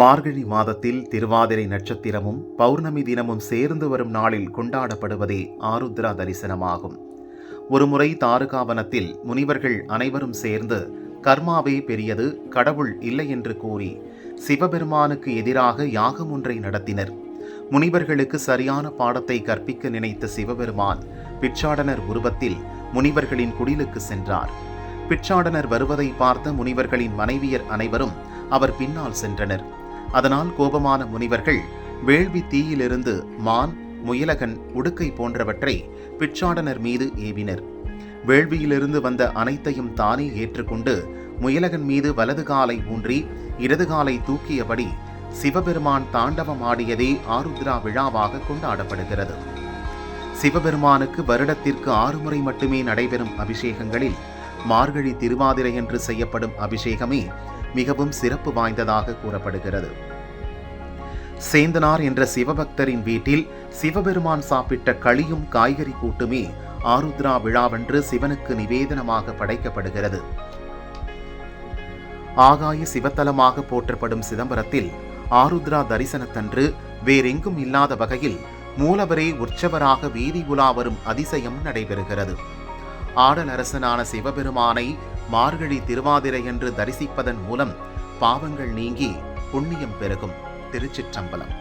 மார்கழி மாதத்தில் திருவாதிரை நட்சத்திரமும் பௌர்ணமி தினமும் சேர்ந்து வரும் நாளில் கொண்டாடப்படுவதே ஆருத்ரா தரிசனமாகும். ஒருமுறை தாருகாவனத்தில் முனிவர்கள் அனைவரும் சேர்ந்து கர்மாவே பெரியது கடவுள் இல்லை என்று கூறி சிவபெருமானுக்கு எதிராக யாகம் ஒன்றை நடத்தினர். முனிவர்களுக்கு சரியான பாடத்தை கற்பிக்க நினைத்த சிவபெருமான் பிச்சாடனர் உருவத்தில் முனிவர்களின் குடிலுக்கு சென்றார். பிச்சாடனர் வருவதை பார்த்த முனிவர்களின் மனைவியர் அனைவரும் அவர் பின்னால் சென்றனர். அதனால் கோபமான முனிவர்கள் வேள்வி தீயிலிருந்து மான் முயலகன் உடுக்கை போன்றவற்றை பிச்சாடனர் மீது ஏவினர். வேள்வியிலிருந்து வந்த அனைத்தையும் தானே ஏற்றுக்கொண்டு முயலகன் மீது வலது காலை ஊன்றி இடது காலை தூக்கியபடி சிவபெருமான் தாண்டவம் ஆடியதே ஆருத்ரா விழாவாக கொண்டாடப்படுகிறது. சிவபெருமானுக்கு வருடத்திற்கு ஆறு முறை மட்டுமே நடைபெறும் அபிஷேகங்களில் மார்கழி திருவாதிரை என்று செய்யப்படும் அபிஷேகமே மிகவும் சிறப்பு வாய்ந்ததாக கூறப்படுகிறது. சேந்தனார் என்ற சிவபக்தரின் வீட்டில் சிவபெருமான் சாப்பிட்ட களியும் காய்கறி கூட்டுமே ஆருத்ரா விழாவென்று சிவனுக்கு நிவேதனமாக படைக்கப்படுகிறது. ஆகாய சிவத்தலமாக போற்றப்படும் சிதம்பரத்தில் ஆருத்ரா தரிசனத்தன்று வேறெங்கும் இல்லாத வகையில் மூலவரே உற்சவராக வீதி உலா வரும் அதிசயம் நடைபெறுகிறது. ஆடலரசனான சிவபெருமானை மார்கழி திருவாதிரை என்று தரிசிப்பதன் மூலம் பாவங்கள் நீங்கி புண்ணியம் பெருகும். திருச்சிற்றம்பலம்.